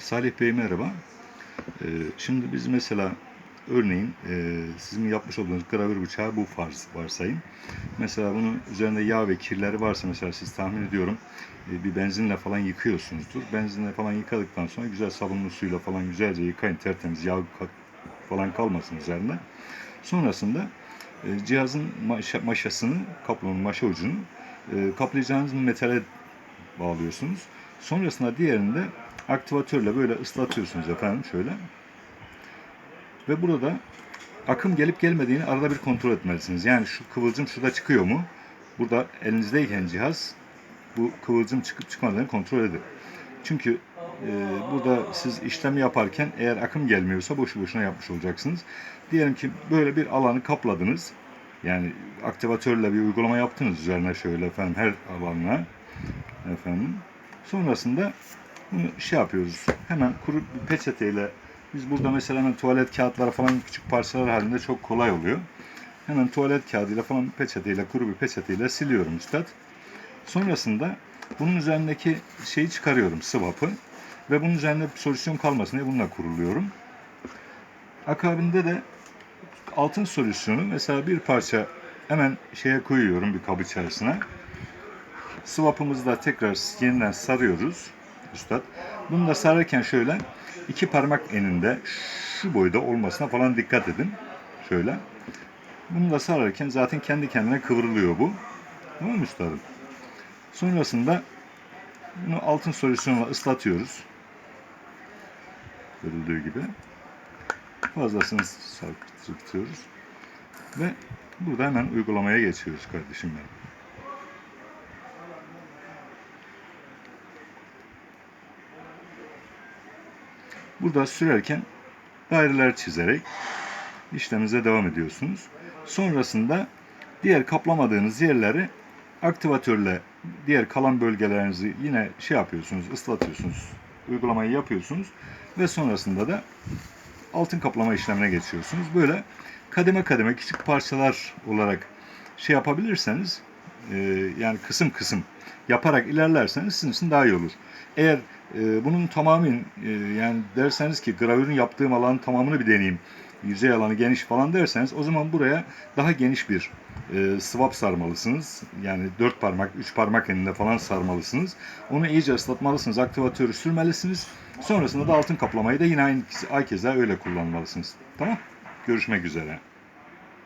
Salih Bey merhaba. Ee, şimdi biz mesela örneğin e, sizin yapmış olduğunuz gravür bıçağı bu farz varsayın. Mesela bunun üzerinde yağ ve kirleri varsa mesela siz tahmin ediyorum e, bir benzinle falan yıkıyorsunuzdur. Benzinle falan yıkadıktan sonra güzel sabunlu suyla falan güzelce yıkayın tertemiz yağ falan kalmasın üzerinde. Sonrasında e, cihazın maşa, maşasını, kaplonun maşa ucunu kaplayacağınız metale bağlıyorsunuz. Sonrasında diğerinde aktivatörle böyle ıslatıyorsunuz efendim şöyle. Ve burada akım gelip gelmediğini arada bir kontrol etmelisiniz. Yani şu kıvılcım şurada çıkıyor mu? Burada elinizdeyken cihaz bu kıvılcım çıkıp çıkmadığını kontrol edin. Çünkü e, burada siz işlem yaparken eğer akım gelmiyorsa boşu boşuna yapmış olacaksınız. Diyelim ki böyle bir alanı kapladınız. Yani aktivatörle bir uygulama yaptınız üzerine şöyle efendim her alanına efendim. Sonrasında şey yapıyoruz. Hemen kuru bir peçeteyle biz burada mesela hemen tuvalet kağıtları falan küçük parçalar halinde çok kolay oluyor. Hemen tuvalet kağıdıyla falan peçeteyle kuru bir peçeteyle siliyorum üstad. Sonrasında bunun üzerindeki şeyi çıkarıyorum sıvapı ve bunun üzerinde bir solüsyon kalmasın diye bununla kuruluyorum. Akabinde de altın solüsyonu mesela bir parça hemen şeye koyuyorum bir kap içerisine. Swap'ımızı da tekrar yeniden sarıyoruz üstad. Bunu da sararken şöyle iki parmak eninde şu boyda olmasına falan dikkat edin. Şöyle. Bunu da sararken zaten kendi kendine kıvrılıyor bu. Tamam mı üstadım? Sonrasında bunu altın solüsyonla ıslatıyoruz. Görüldüğü gibi. Fazlasını sarkıtıyoruz. Ve burada hemen uygulamaya geçiyoruz kardeşim benim. Burada sürerken daireler çizerek işleminize devam ediyorsunuz. Sonrasında diğer kaplamadığınız yerleri aktivatörle diğer kalan bölgelerinizi yine şey yapıyorsunuz, ıslatıyorsunuz. Uygulamayı yapıyorsunuz ve sonrasında da altın kaplama işlemine geçiyorsunuz. Böyle kademe kademe küçük parçalar olarak şey yapabilirseniz e, yani kısım kısım yaparak ilerlerseniz sizin için daha iyi olur. Eğer e, bunun tamamen e, yani derseniz ki gravürün yaptığım alanın tamamını bir deneyeyim. Yüzey alanı geniş falan derseniz o zaman buraya daha geniş bir e, swap sarmalısınız. Yani dört parmak, üç parmak eninde falan sarmalısınız. Onu iyice ıslatmalısınız. Aktivatörü sürmelisiniz. Sonrasında da altın kaplamayı da yine aynı, keza öyle kullanmalısınız. Tamam? Görüşmek üzere.